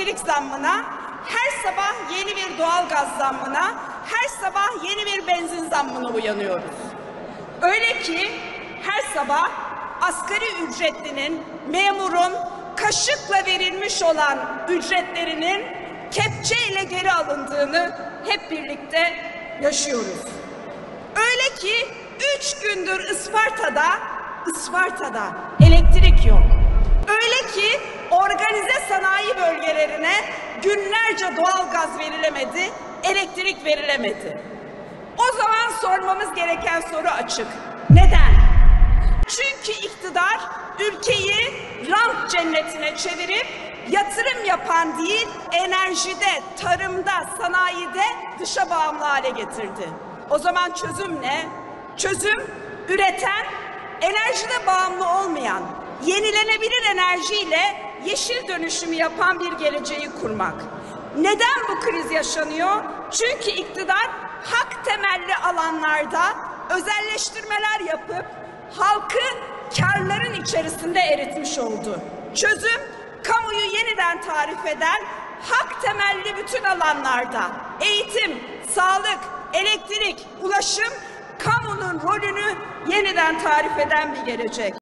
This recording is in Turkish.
elektrik zammına, her sabah yeni bir doğalgaz zammına, her sabah yeni bir benzin zammına uyanıyoruz. Öyle ki her sabah asgari ücretlinin, memurun kaşıkla verilmiş olan ücretlerinin kepçeyle geri alındığını hep birlikte yaşıyoruz. Öyle ki üç gündür Isparta'da, Isparta'da elektrik yok. Öyle ki günlerce doğalgaz verilemedi, elektrik verilemedi. O zaman sormamız gereken soru açık. Neden? Çünkü iktidar ülkeyi rant cennetine çevirip yatırım yapan değil, enerjide, tarımda, sanayide dışa bağımlı hale getirdi. O zaman çözüm ne? Çözüm üreten, enerjide bağımlı olmayan, yenilenebilir enerjiyle yeşil dönüşümü yapan bir geleceği kurmak. Neden bu kriz yaşanıyor? Çünkü iktidar hak temelli alanlarda özelleştirmeler yapıp halkı karların içerisinde eritmiş oldu. Çözüm kamuyu yeniden tarif eden hak temelli bütün alanlarda eğitim, sağlık, elektrik, ulaşım kamunun rolünü yeniden tarif eden bir gelecek.